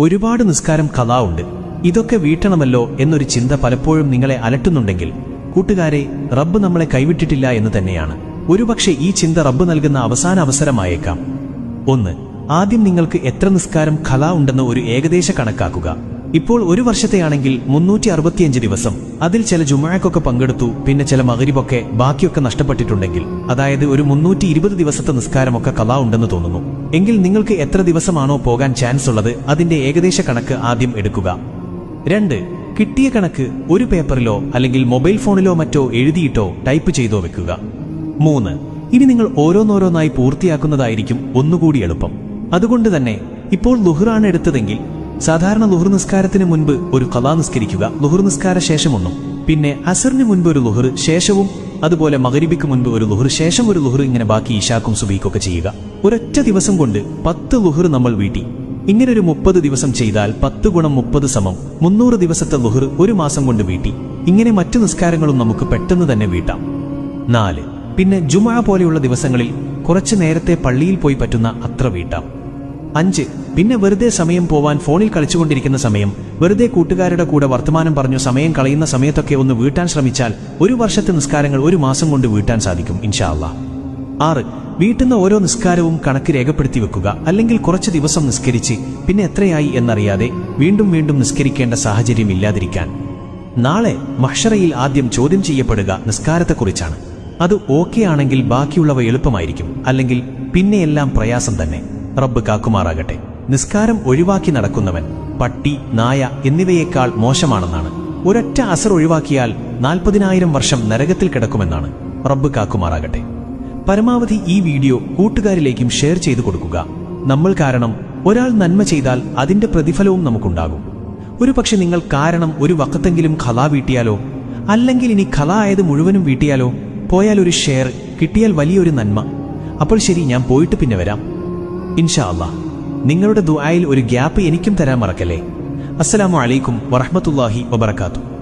ഒരുപാട് നിസ്കാരം കഥാ ഉണ്ട് ഇതൊക്കെ വീട്ടണമല്ലോ എന്നൊരു ചിന്ത പലപ്പോഴും നിങ്ങളെ അലട്ടുന്നുണ്ടെങ്കിൽ കൂട്ടുകാരെ റബ്ബ് നമ്മളെ കൈവിട്ടിട്ടില്ല എന്ന് തന്നെയാണ്. ഒരുപക്ഷെ ഈ ചിന്ത റബ്ബ് നൽകുന്ന അവസാന അവസരമായേക്കാം. ഒന്ന് ആദ്യം നിങ്ങൾക്ക് എത്ര നിസ്കാരം കല ഉണ്ടെന്ന് ഒരു ഏകദേശ കണക്കാക്കുക. ഇപ്പോൾ ഒരു വർഷത്തെയാണെങ്കിൽ മുന്നൂറ്റി അറുപത്തിയഞ്ച് ദിവസം. അതിൽ ചില ജുമാക്കൊക്കെ പങ്കെടുത്തു പിന്നെ ചില മകരിബൊക്കെ ബാക്കിയൊക്കെ നഷ്ടപ്പെട്ടിട്ടുണ്ടെങ്കിൽ അതായത് ഒരു മുന്നൂറ്റി ഇരുപത് ദിവസത്തെ നിസ്കാരമൊക്കെ കല ഉണ്ടെന്ന് തോന്നുന്നു. എങ്കിൽ നിങ്ങൾക്ക് എത്ര ദിവസമാണോ പോകാൻ ചാൻസ് ഉള്ളത് അതിന്റെ ഏകദേശ കണക്ക് ആദ്യം എടുക്കുക. രണ്ട് കിട്ടിയ കണക്ക് ഒരു പേപ്പറിലോ അല്ലെങ്കിൽ മൊബൈൽ ഫോണിലോ മറ്റോ എഴുതിയിട്ടോ ടൈപ്പ് ചെയ്തോ വെക്കുക. മൂന്ന് ഇനി നിങ്ങൾ ഓരോന്നോരോന്നായി പൂർത്തിയാക്കുന്നതായിരിക്കും ഒന്നുകൂടി എളുപ്പം. അതുകൊണ്ട് തന്നെ ഇപ്പോൾ ലുഹ്റാണ് എടുത്തതെങ്കിൽ സാധാരണ ലുഹർ നിസ്കാരത്തിന് മുൻപ് ഒരു കലാ നിസ്കരിക്കുക ലുഹർ നിസ്കാര ശേഷമൊന്നും പിന്നെ അസറിന് മുൻപ് ഒരു ലുഹർ ശേഷവും അതുപോലെ മകരിബിക്ക് മുൻപ് ഒരു ലുഹർ ശേഷം ഒരു ലുഹർ ഇങ്ങനെ ബാക്കി ഇഷാക്കും സുബീക്കൊക്കെ ചെയ്യുക. ഒരൊറ്റ ദിവസം കൊണ്ട് പത്ത് ലുഹർ നമ്മൾ വീട്ടി. ഇങ്ങനെ ഒരു മുപ്പത് ദിവസം ചെയ്താൽ പത്ത് ഗുണം മുപ്പത് സമം. മുന്നൂറ് ദിവസത്തെ ലുഹർ ഒരു മാസം കൊണ്ട് വീട്ടി. ഇങ്ങനെ മറ്റു നിസ്കാരങ്ങളും നമുക്ക് പെട്ടെന്ന് തന്നെ വീട്ടാം. നാല്. പിന്നെ ജുമാ പോലെയുള്ള ദിവസങ്ങളിൽ കുറച്ച് നേരത്തെ പള്ളിയിൽ പോയി പറ്റുന്ന അത്ര വീട്ടാം. അഞ്ച്. പിന്നെ വെറുതെ സമയം പോവാൻ ഫോണിൽ കളിച്ചുകൊണ്ടിരിക്കുന്ന സമയം. വെറുതെ കൂട്ടുകാരുടെ കൂടെ വർത്തമാനം പറഞ്ഞു സമയം കളയുന്ന സമയത്തൊക്കെ ഒന്ന് വീട്ടാൻ ശ്രമിച്ചാൽ ഒരു വർഷത്തെ നിസ്കാരങ്ങൾ ഒരു മാസം കൊണ്ട് വീട്ടാൻ സാധിക്കും ഇൻഷാല്ല ആറ്. വീട്ടുന്ന ഓരോ നിസ്കാരവും കണക്ക് രേഖപ്പെടുത്തി വെക്കുക. അല്ലെങ്കിൽ കുറച്ച് ദിവസം നിസ്കരിച്ച് പിന്നെ എത്രയായി എന്നറിയാതെ വീണ്ടും വീണ്ടും നിസ്കരിക്കേണ്ട സാഹചര്യം ഇല്ലാതിരിക്കാൻ. നാളെ മഹ്ഷറയിൽ ആദ്യം ചോദ്യം ചെയ്യപ്പെടുക നിസ്കാരത്തെക്കുറിച്ചാണ്. അത് ഓക്കെ ആണെങ്കിൽ ബാക്കിയുള്ളവ എളുപ്പമായിരിക്കും. അല്ലെങ്കിൽ പിന്നെയെല്ലാം പ്രയാസം തന്നെ. റബ്ബ് കാക്കുമാറാകട്ടെ. നിസ്കാരം ഒഴിവാക്കി നടക്കുന്നവൻ പട്ടി നായ എന്നിവയേക്കാൾ മോശമാണെന്നാണ്. ഒരൊറ്റ അസർ ഒഴിവാക്കിയാൽ നാൽപ്പതിനായിരം വർഷം നരകത്തിൽ കിടക്കുമെന്നാണ്. റബ്ബ് കാക്കുമാറാകട്ടെ. പരമാവധി ഈ വീഡിയോ കൂട്ടുകാരിലേക്കും ഷെയർ ചെയ്തു കൊടുക്കുക. നമ്മൾ കാരണം ഒരാൾ നന്മ ചെയ്താൽ അതിന്റെ പ്രതിഫലവും നമുക്കുണ്ടാകും. ഒരു പക്ഷെ നിങ്ങൾ കാരണം ഒരു വക്കത്തെങ്കിലും ഖലാ വീട്ടിയാലോ അല്ലെങ്കിൽ ഇനി ഖല ആയത് മുഴുവനും വീട്ടിയാലോ പോയാൽ ഒരു ഷെയർ കിട്ടിയാൽ വലിയൊരു നന്മ. അപ്പോൾ ശരി ഞാൻ പോയിട്ട് പിന്നെ വരാം. ഇൻഷാ നിങ്ങളുടെ ദുആയിൽ ഒരു ഗ്യാപ്പ് എനിക്കും തരാൻ മറക്കല്ലേ? അസ്സലാമു അലൈക്കും വറഹമത്തല്ലാഹി വബറകാതുഹു.